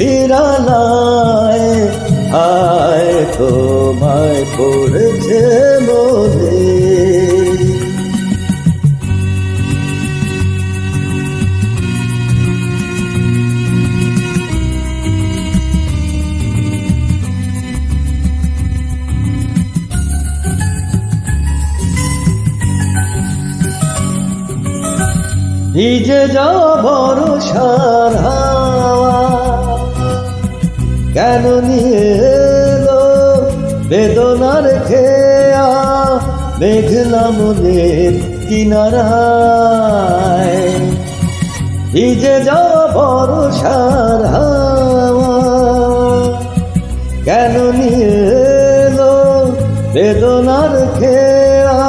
নিরালায় হায় তোমায় পড়েছে যাও ভরসার হাওয়া কেন নিয়ে এলো, বেদনার খেয়া, মেঘলা মনের কিনারায়। ভিজে যাও ভরসার হাওয়া, কেন নিয়ে এলো, বেদনার খেয়া,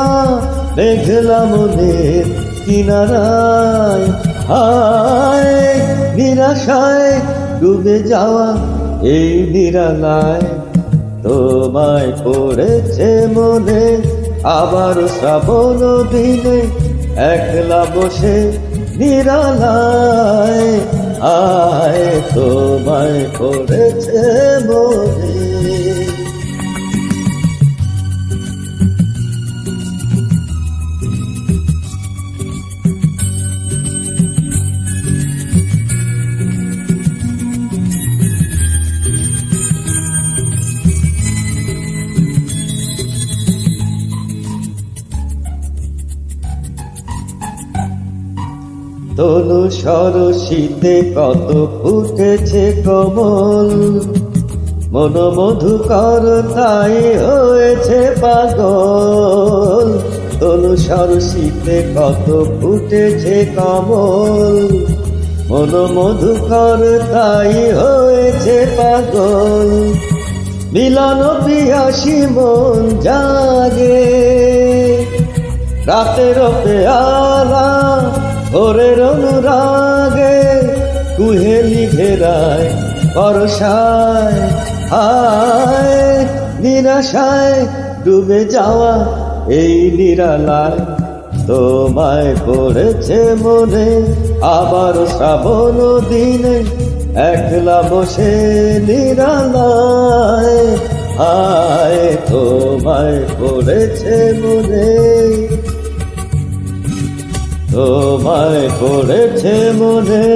মেঘলা মনের কিনারায়। হায়, নিরাশায় ডুবে যাওয়া এই নিরালায় তোমায় পড়েছে মনে, আবার শ্রাবণ দিনে একলা বসে নিরালায়। আয়, তোমায় পড়েছে মনে। তনু সরসিতে কত ফুটেছে কমল। মন মধুকর তাই হয়েছে পাগল। তনু সরসিতে কত ফুটেছে কমল। মন মধুকর তাই হয়েছে পাগল। মিলন পিয়াসী মন জাগে। রাতের পেয়ালা ভোরের অনুরাগে কুহেলি ঘেরায় বরসায় হায়, নিরাশায় ডুবে যাওয়া এই নিরালায় তোমায় পড়েছে মনে আবার শ্রাবণ দিনে একলা বসে নিরালায়। হায়, তোমায় পড়েছে মনে তোমায় পড়েছে মনে।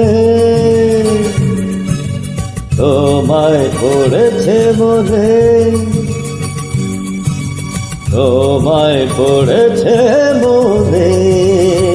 তোমায় পড়েছে মনে। তোমায় পড়েছে মনে।